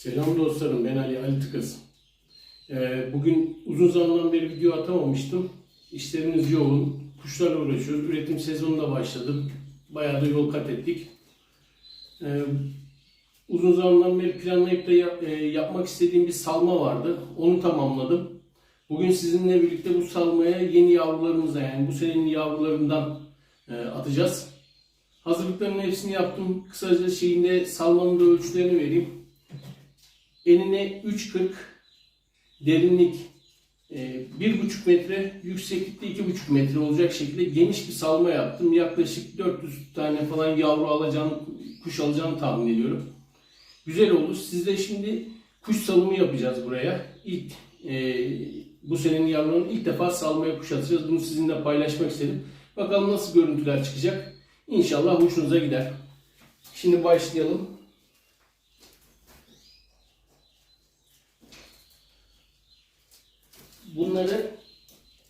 Selam dostlarım, ben Ali, Ali Tıkız. Ee, bugün uzun zamandan beri video atamamıştım. İşlerimiz yoğun, kuşlarla uğraşıyoruz. Üretim sezonu da başladı. Bayağı da yol kat ettik. Ee, uzun zamandan beri planlayıp da yap- e, yapmak istediğim bir salma vardı. Onu tamamladım. Bugün sizinle birlikte bu salmaya yeni yavrularımıza yani bu senenin yavrularından e, atacağız. Hazırlıkların hepsini yaptım. Kısaca şeyinde salmanın da ölçülerini vereyim. Enine 3.40, derinlik e, 1.5 metre, yükseklikte 2.5 metre olacak şekilde geniş bir salma yaptım. Yaklaşık 400 tane falan yavru alacağım, kuş alacağını tahmin ediyorum. Güzel olur. Siz de şimdi kuş salımı yapacağız buraya. İlk e, bu senenin yavrularının ilk defa salmaya kuş atacağız. Bunu sizinle paylaşmak istedim. Bakalım nasıl görüntüler çıkacak. İnşallah hoşunuza gider. Şimdi başlayalım. Bunları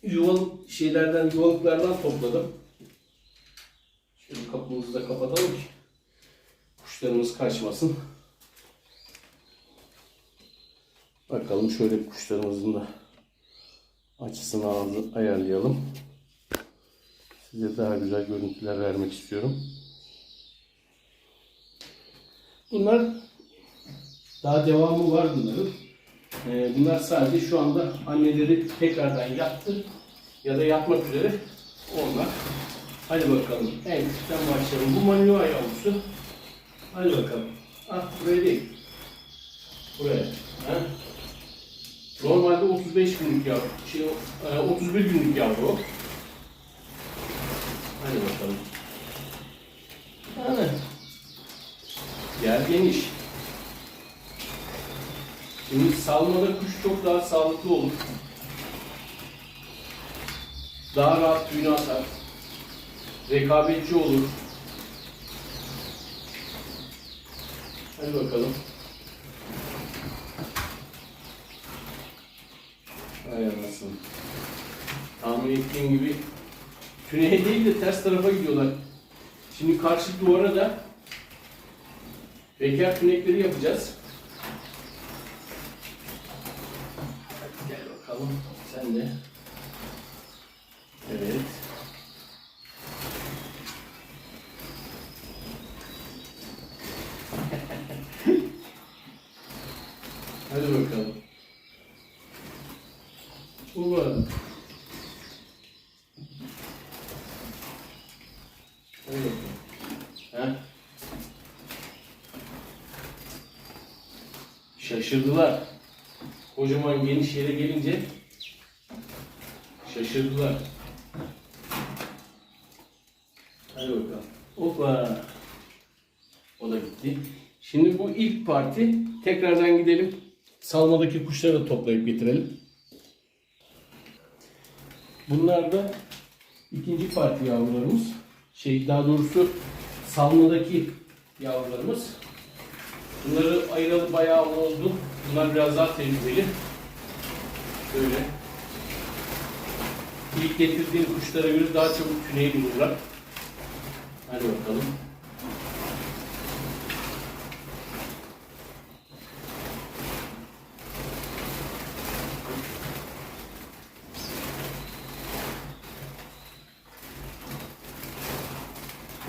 yuvalık şeylerden, yuvalıklardan topladım. Şöyle kapımızı da kapatalım ki kuşlarımız kaçmasın. Bakalım şöyle kuşlarımızın da açısını ayarlayalım. Size daha güzel görüntüler vermek istiyorum. Bunlar daha devamı var bunların. Ee, bunlar sadece şu anda anneleri tekrardan yattı ya da yatmak üzere onlar. Hadi bakalım. En küçükten başlayalım. Bu Malinois yavrusu. Hadi bakalım. Ah buraya değil. Buraya. Ha? Normalde 35 günlük yavru. Şey, e, 31 günlük yavru. Hadi bakalım. Yani. Yer geniş. Şimdi salmada kuş çok daha sağlıklı olur. Daha rahat tüyünü atar. Rekabetçi olur. Hadi bakalım. Ay anasını. Tahmin ettiğim gibi tüneye değil de ters tarafa gidiyorlar. Şimdi karşı duvara da bekar tünekleri yapacağız. Gel bakalım. Sen de. Evet. Hadi bakalım. Bu var. Ha? Şaşırdılar. Kocaman geniş yere gelince şaşırdılar. Hadi bakalım. Hoppa. O da gitti. Şimdi bu ilk parti tekrardan gidelim. Salmadaki kuşları da toplayıp getirelim. Bunlar da ikinci parti yavrularımız. Şey daha doğrusu salmadaki yavrularımız. Bunları ayıralı bayağı oldu. Bunlar biraz daha tecrübeli. Böyle. İlk getirdiğim kuşlara göre daha çabuk tüneye bulurlar. Hadi bakalım.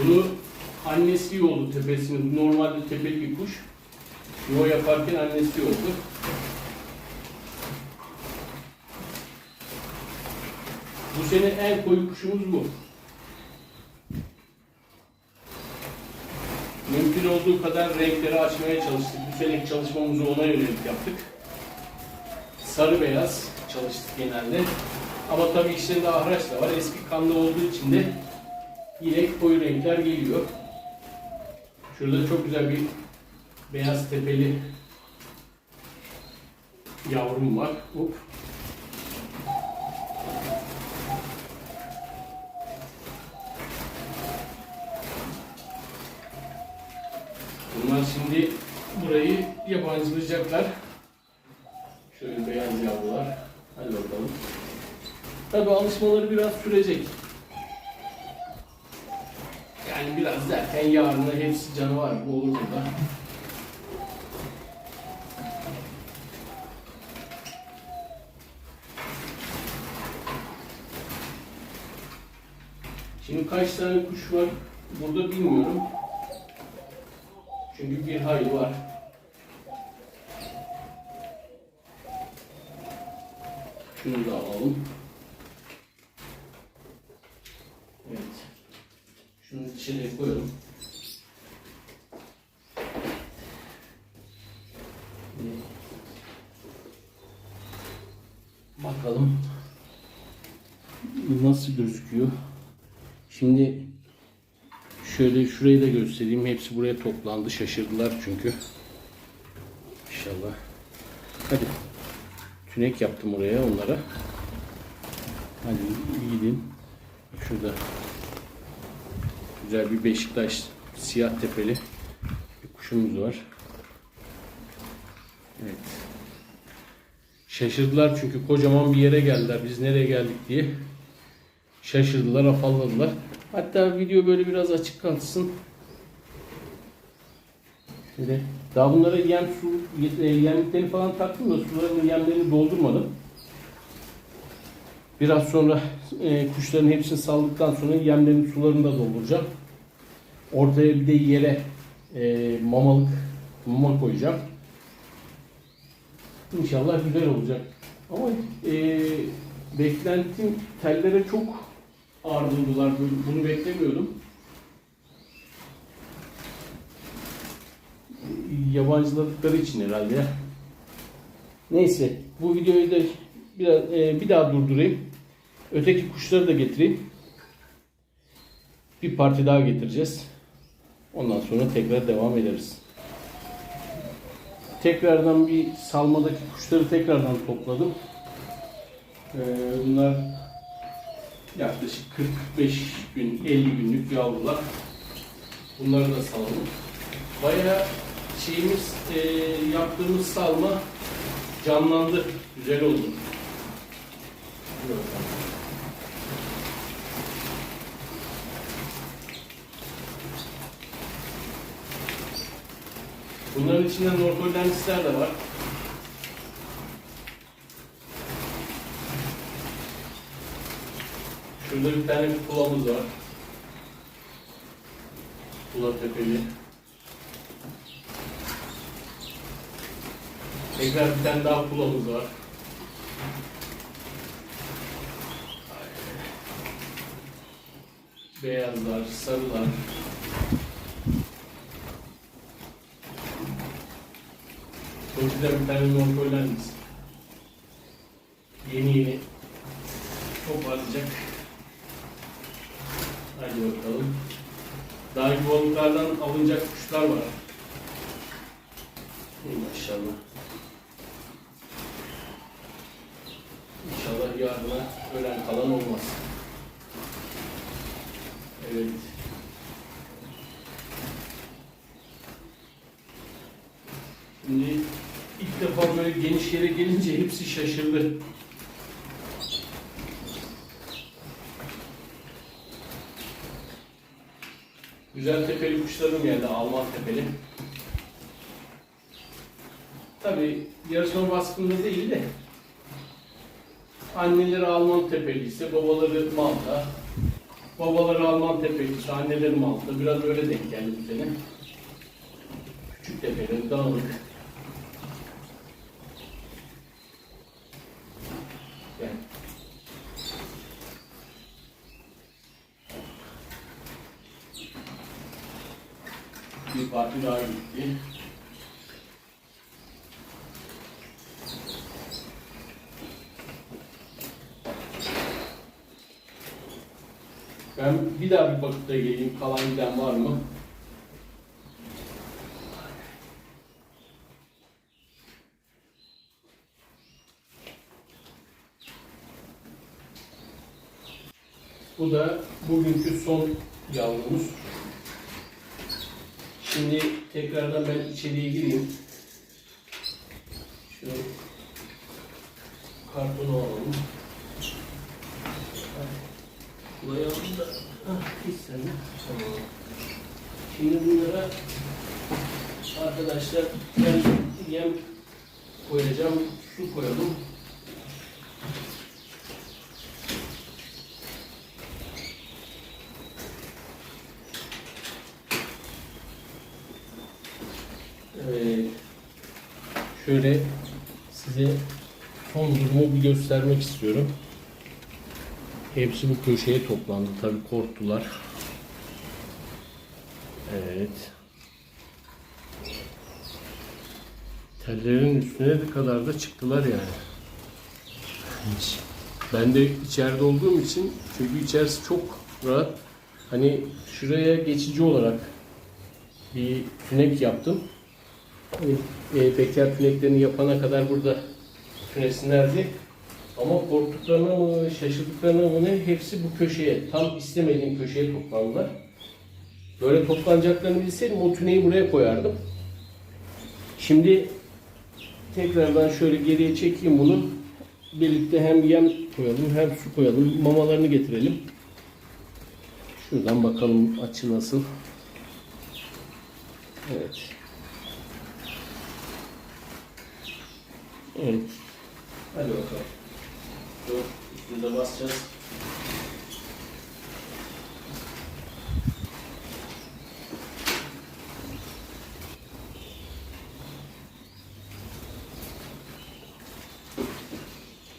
Bunu annesi yoldu tepesini. Normalde tepeli bir kuş. Yuva yaparken annesi yoldu. Bu sene en koyu kuşumuz bu. Mümkün olduğu kadar renkleri açmaya çalıştık. Bu seneki çalışmamızı ona yönelik yaptık. Sarı beyaz çalıştık genelde. Ama tabii içlerinde ahraç da var. Eski kanlı olduğu için de yine koyu renkler geliyor. Şurada çok güzel bir beyaz tepeli yavrum var. Hop. Bunlar şimdi burayı yabancılayacaklar. Şöyle beyaz yavrular. Hadi bakalım. Tabi alışmaları biraz sürecek. Zaten yarına hepsi canavar gibi olur burada. Şimdi kaç tane kuş var burada bilmiyorum. Çünkü bir hayli var. Şunu da alalım. İçine koyalım. Bakalım nasıl gözüküyor. Şimdi şöyle şurayı da göstereyim. Hepsi buraya toplandı. Şaşırdılar çünkü. İnşallah. Hadi. Tünek yaptım oraya onlara. Hadi gidin. Şurada güzel bir Beşiktaş siyah tepeli bir kuşumuz var. Evet. Şaşırdılar çünkü kocaman bir yere geldiler. Biz nereye geldik diye. Şaşırdılar, afalladılar. Hatta video böyle biraz açık kalsın. Şöyle. Daha bunlara yem su, e, yemlikleri falan taktım da sularını, yemlerini doldurmadım. Biraz sonra e, kuşların hepsini saldıktan sonra yemlerin sularını da dolduracağım. Ortaya bir de yere e, mamalık mama koyacağım. İnşallah güzel olacak. Ama e, beklentim tellere çok ağır buldular. Bunu- beklemiyordum. Yabancıladıkları için herhalde. Neyse bu videoyu da biraz e, bir daha durdurayım. Öteki kuşları da getireyim. Bir parti daha getireceğiz. Ondan sonra tekrar devam ederiz. Tekrardan bir salmadaki kuşları tekrardan topladım. Ee, bunlar yaklaşık 40-45 gün, 50 günlük yavrular. Bunları da salalım. Bayağı şeyimiz, e, yaptığımız salma canlandı. Güzel oldu. Dur Bunların içinde norfolensler de var. Şurada bir tane kulamız var. Kula tepeli. Tekrar bir tane daha kulamız var. Beyazlar, sarılar. Güzel bir tane norfolens. Yeni yeni toparlayacak. Hadi bakalım. Daha yuvalıklardan alınacak kuşlar var. İyi maşallah. İnşallah yarına ölen kalan olmaz. Evet. Şimdi defa böyle geniş yere gelince hepsi şaşırdı. Güzel tepeli kuşlarım geldi, Alman tepeli. Tabi yarışma baskında değil de anneleri Alman tepeliyse babaları Malta. Babaları Alman tepeliyse anneleri Malta. Biraz öyle denk geldi bu sene. Küçük tepeli, dağınık. Gel. Bir parti daha gitti. Ben bir daha bir bakıp da geleyim. Kalan giden var mı? Bu da bugünkü son yavrumuz. Şimdi tekrardan ben içeriye gireyim. Şu kartonu alalım. Alalım da ah, hiç sen. Tamam. Şimdi bunlara arkadaşlar ben yem koyacağım, su koyalım. Evet. Şöyle size son durumu bir göstermek istiyorum. Hepsi bu köşeye toplandı. Tabi korktular. Evet. Tellerin üstüne de kadar da çıktılar yani. Ben de içeride olduğum için çünkü içerisi çok rahat. Hani şuraya geçici olarak bir tünek yaptım. Hani e, bekar tüneklerini yapana kadar burada tünesinlerdi. Ama korktuklarına mı, şaşırdıklarına mı ne hepsi bu köşeye, tam istemediğim köşeye toplandılar. Böyle toplanacaklarını bilseydim o tüneyi buraya koyardım. Şimdi tekrardan şöyle geriye çekeyim bunu. Birlikte hem yem koyalım hem su koyalım. Mamalarını getirelim. Şuradan bakalım açı nasıl. Evet. Evet. Hadi bakalım. Dur, basacağız.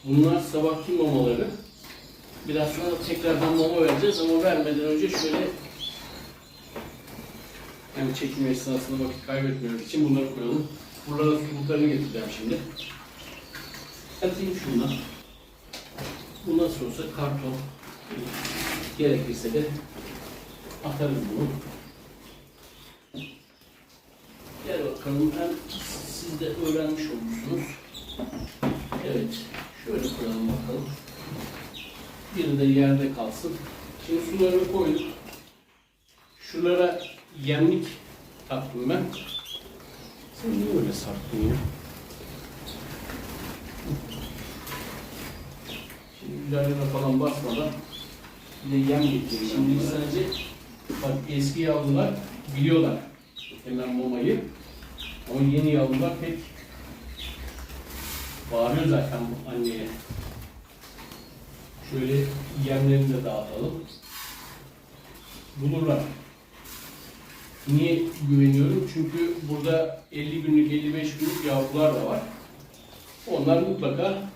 Bunlar sabahki mamaları. Biraz sonra tekrardan mama vereceğiz ama vermeden önce şöyle yani çekim esnasında vakit kaybetmemek için bunları koyalım. Buralara suluklarını getireceğim şimdi. Atayım şundan. Bu nasıl olsa karton. Gerekirse de atarız bunu. Gel bakalım hem siz de öğrenmiş olursunuz. Evet, şöyle koyalım bakalım. Biri de yerde kalsın. Şimdi sularını koyduk. Şuralara yemlik taktım ben. Sen niye öyle sarktın ya? Üzerine falan basmadan bir yem getireyim. Şimdi sadece bak eski yavrular biliyorlar hemen mamayı. Ama yeni yavrular pek bağırıyor zaten anneye. Şöyle yemlerini de dağıtalım. Bulurlar. Niye güveniyorum? Çünkü burada 50 günlük, 55 günlük yavrular da var. Onlar mutlaka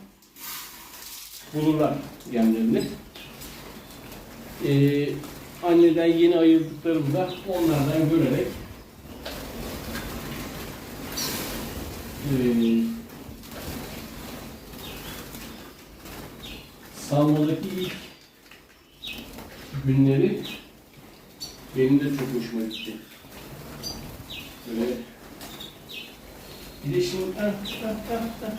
bulurlar yemlerini. Ee, anneden yeni ayırdıklarımda onlardan görerek ee, salmadaki ilk günleri benim de çok hoşuma gitti. Böyle bir de şimdi ah, ah, ah,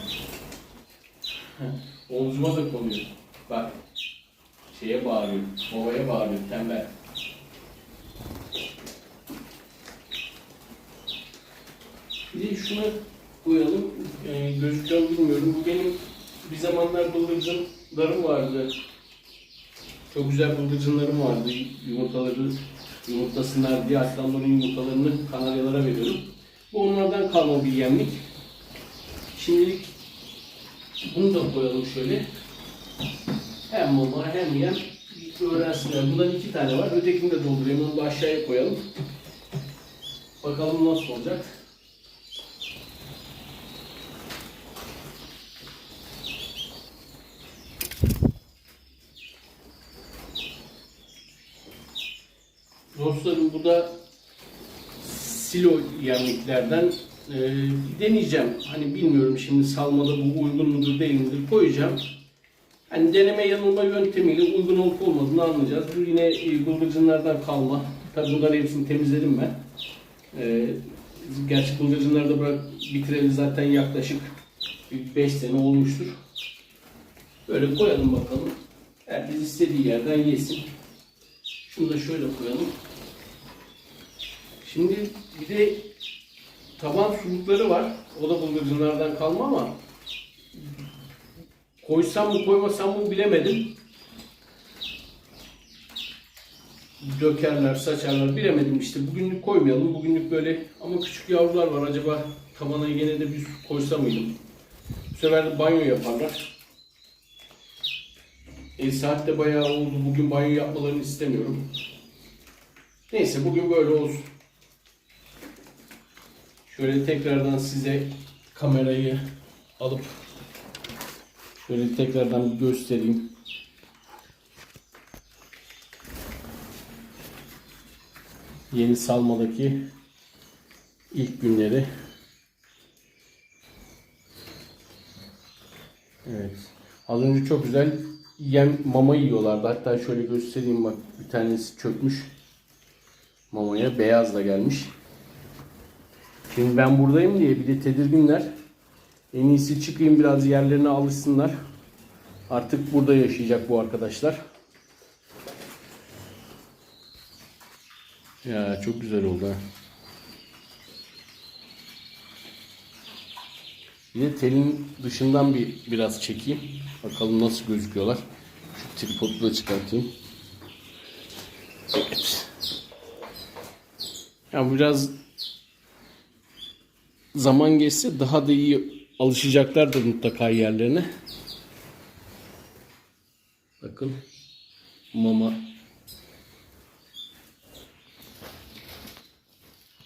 ah. Omzuma da konuyor. Bak şeye bağırıyor, babaya bağırıyor tembel. Bir de şunu koyalım, yani gözüküyor mu bilmiyorum. Bu benim bir zamanlar bıldırcınlarım vardı. Çok güzel bıldırcınlarım vardı. Yumurtaları yumurtlasınlar diye aslanların yumurtalarını kanaryalara veriyorum. Bu onlardan kalma bir yemlik. Şimdilik bunu da koyalım şöyle. Hem mama hem yem öğrensinler. Bundan iki tane var. Ötekini de doldurayım. Onu da aşağıya koyalım. Bakalım nasıl olacak. Dostlarım bu da silo yemliklerden e, deneyeceğim. Hani bilmiyorum şimdi salmada bu uygun mudur değil midir koyacağım. Hani deneme yanılma yöntemiyle uygun olup olmadığını anlayacağız. Bu yine e, bıldırcınlardan kalma. Tabii bunların hepsini temizledim ben. E, gerçi bıldırcınları da bırak bitireli zaten yaklaşık 5 sene olmuştur. Böyle koyalım bakalım. Herkes istediği yerden yesin. Şunu da şöyle koyalım. Şimdi bir de taban sulukları var. O da bıldırcınlardan kalma ama koysam mı koymasam mı bilemedim. Dökerler, saçarlar bilemedim işte. Bugünlük koymayalım. Bugünlük böyle ama küçük yavrular var. Acaba tabana gene de bir su koysa mıydım? Bu sefer de banyo yaparlar. E, saat de bayağı oldu. Bugün banyo yapmalarını istemiyorum. Neyse bugün böyle olsun. Şöyle tekrardan size kamerayı alıp şöyle tekrardan bir göstereyim. Yeni salmadaki ilk günleri. Evet. Az önce çok güzel yem mama yiyorlardı. Hatta şöyle göstereyim bak bir tanesi çökmüş. Mamaya beyaz da gelmiş. Şimdi ben buradayım diye bir de tedirginler. En iyisi çıkayım biraz yerlerine alışsınlar. Artık burada yaşayacak bu arkadaşlar. Ya çok güzel oldu. Bir de telin dışından bir biraz çekeyim. Bakalım nasıl gözüküyorlar. Şu tripodu da çıkartayım. Evet. Ya biraz zaman geçse daha da iyi alışacaklardır mutlaka yerlerine. Bakın mama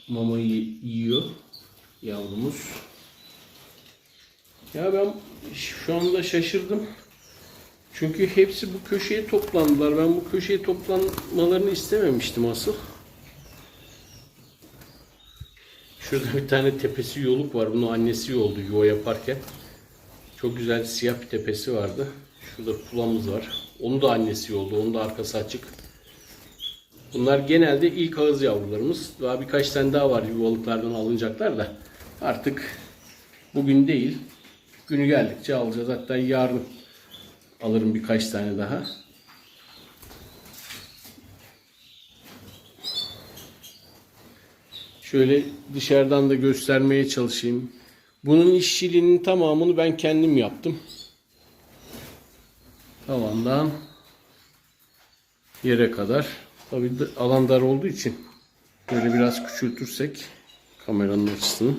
mamayı yiyor yavrumuz. Ya ben şu anda şaşırdım. Çünkü hepsi bu köşeye toplandılar. Ben bu köşeye toplanmalarını istememiştim asıl. Şurada bir tane tepesi yoluk var. Bunu annesi yoldu yuva yaparken. Çok güzel siyah bir tepesi vardı. Şurada pulamız var. Onu da annesi yoldu. Onun da arkası açık. Bunlar genelde ilk ağız yavrularımız. Daha birkaç tane daha var yuvalıklardan alınacaklar da. Artık bugün değil. Günü geldikçe alacağız. Hatta yarın alırım birkaç tane daha. Şöyle dışarıdan da göstermeye çalışayım. Bunun işçiliğinin tamamını ben kendim yaptım. Tavandan yere kadar. Tabii de alan dar olduğu için böyle biraz küçültürsek kameranın açısını.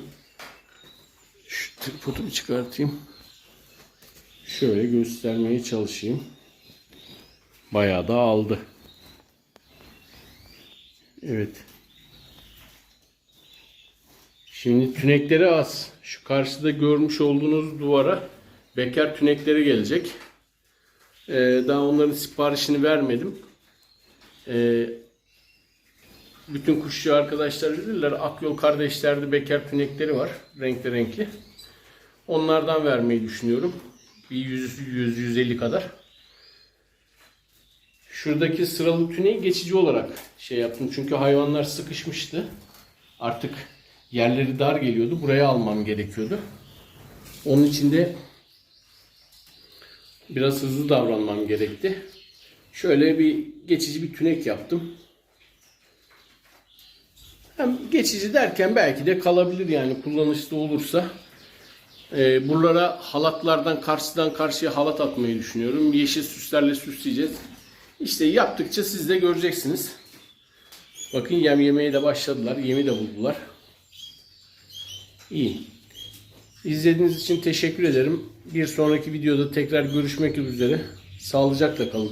Şu tripodu çıkartayım. Şöyle göstermeye çalışayım. Bayağı da aldı. Evet. Şimdi tünekleri az. Şu karşıda görmüş olduğunuz duvara bekar tünekleri gelecek. Ee, daha onların siparişini vermedim. Ee, bütün kuşçu arkadaşlar bilirler. Akyol kardeşlerde bekar tünekleri var. Renkli renkli. Onlardan vermeyi düşünüyorum. Bir 100-150 kadar. Şuradaki sıralı tüneyi geçici olarak şey yaptım. Çünkü hayvanlar sıkışmıştı. Artık yerleri dar geliyordu. Buraya almam gerekiyordu. Onun için de biraz hızlı davranmam gerekti. Şöyle bir geçici bir tünek yaptım. Hem geçici derken belki de kalabilir yani kullanışlı olursa. Ee, buralara halatlardan karşıdan karşıya halat atmayı düşünüyorum. Yeşil süslerle süsleyeceğiz. İşte yaptıkça siz de göreceksiniz. Bakın yem yemeye de başladılar. Yemi de buldular. İyi. İzlediğiniz için teşekkür ederim. Bir sonraki videoda tekrar görüşmek üzere. Sağlıcakla kalın.